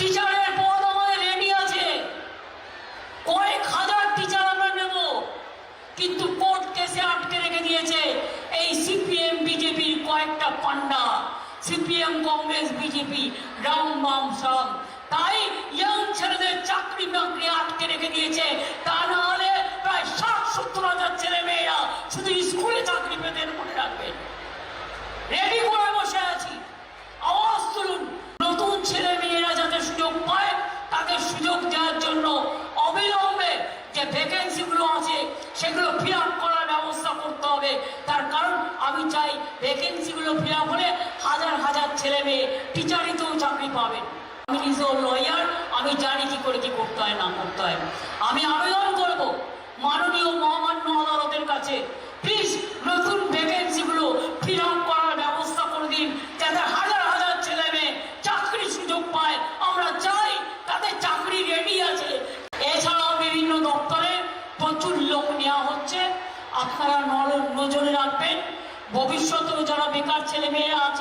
টিচারের পদ রেডি আছে। কয়েক হাজার টিচার আমরা নেব, কিন্তু কোর্ট কেসে আটকে রেখে দিয়েছে এই সিপিএম বিজেপির কয়েকটা পান্ডা। সিপিএম, কংগ্রেস, বিজেপি, রাম, বাম সং তাই ইয়ং ছেলেদের চাকরি বাকরি যে ভ্যাকেন্সি গুলো আছে, সেগুলো ফিল আপ করার ব্যবস্থা করতে হবে। তার কারণ, আমি চাই ভ্যাকেন্সিগুলো ফিল আপ হলে হাজার হাজার ছেলে মেয়ে টিচারিতেও চাকরি পাবেন আমি নিজেও লয়ার আমি জানি কি করে কি করতে হয়, না করতে হয়। আমি আবেদন করব মাননীয় মহামান্য আদালতের কাছে প্লিজ নতুন ভ্যাকেন্সিগুলো ফিল আপ করার ব্যবস্থা করে দিন যাতে হাজার হাজার ছেলে মেয়ে চাকরির সুযোগ পায় আমরা চাই তাদের চাকরি রেডি আছে এছাড়াও বিভিন্ন দপ্তরে লোক নেওয়া হচ্ছে। আপনারা নর- নজরে রাখবেন। ভবিষ্যতেও যারা বেকার ছেলে মেয়েরা আছেন